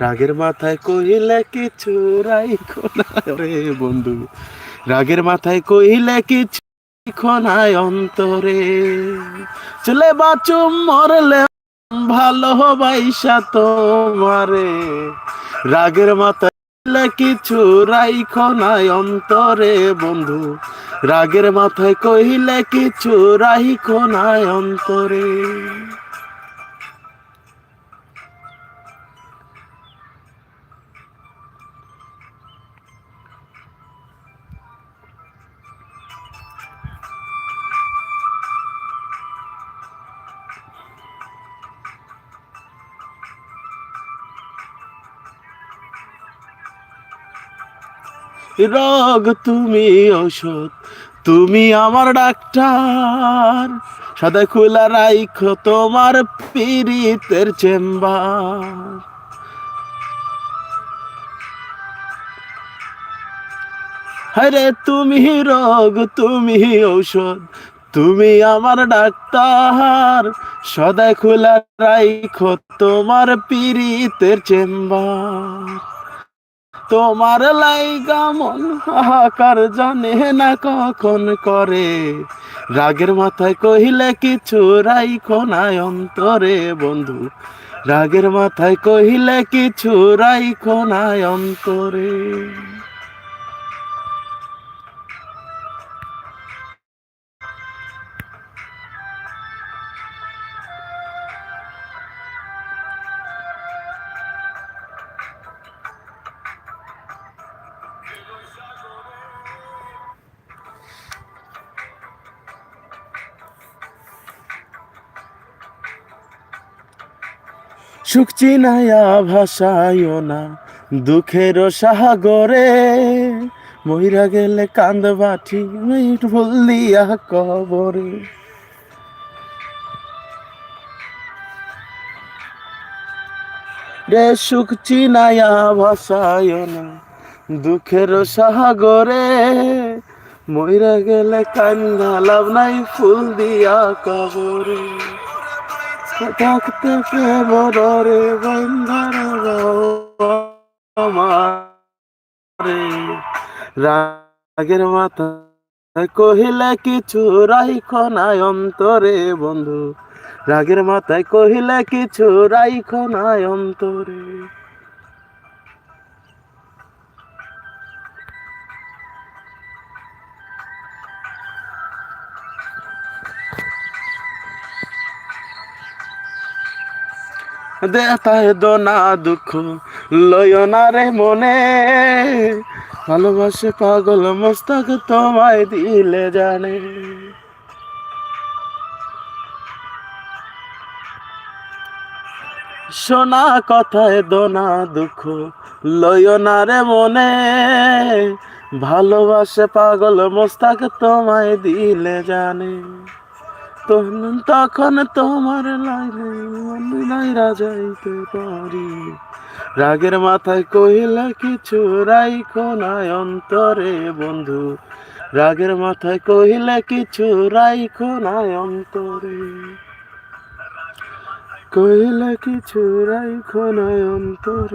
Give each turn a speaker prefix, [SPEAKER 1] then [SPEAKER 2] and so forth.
[SPEAKER 1] রাগের মাথায় কহিলে কিছু রাইখো না। রে বন্ধু, রাগের মাথায় কহিলে কিছু না অন্তরে। চলে বাঁচুম মরলে ভালোবাসা তোমারে। রাগের মাথায় কিছু রাইখো না অন্তরে বন্ধু। রাগের মাথায় কহিলে কিছু রাইখো না অন্তরে। রোগ, তুমি ঔষধ তুমি আমার ডাক্তার। সদা খোলা রাইখো তোমার পীড়িতের চেম্বার। হরে তুমি রোগ, তুমি ঔষধ তুমি আমার ডাক্তার। সদা খোলা রাইখো তোমার পীড়িতের চেম্বার। তোমার লাইগা মন হাহাকার জানে না কখন করে। রাগের মাথায় কহিলে কিছু রাইখো না অন্তরে বন্ধু। রাগের মাথায় কহিলে কিছু রাইখো না অন্তরে। সুখ চিনায়া ভাসাইও না, দুঃখের সাগরে। মইরা গেলে কান্দ বাটি ভুল দিয়া কবরে। রে সুখ চিনায়া ভাসাইও না, দুঃখের সাগরে। মইরা গেলে কান্দা, লাভ নাই ফুল দিয়া কবরে। থাকতে কেবরে বন্ধার আমারে রাগের মাথা কহিলে কিছু রাইখ নাই অন্তরে বন্ধু। রাগের মাথায় কহিলে কিছু রাইখ নাই অন্তরে। দুঃখ লয় না রে মনে। ভালোবাসে পাগল মস্তক তোমায় দিলে জানে। শোনা কথায় দোনা দুঃখ লয় না রে মনে। ভালোবাসে পাগল মোস্তাক তোমায় দিলে জানে। তখন তোমার লাইনে নাইরা যাইতে পারি। রাগের মাথায় কহিলা, কিছু রাইখো নাই অন্তরে বন্ধু। রাগের মাথায় কহিলে, কিছু রাইখো নাই অন্তরে। কহিলা, কিছু রাইখো নাই অন্তরে।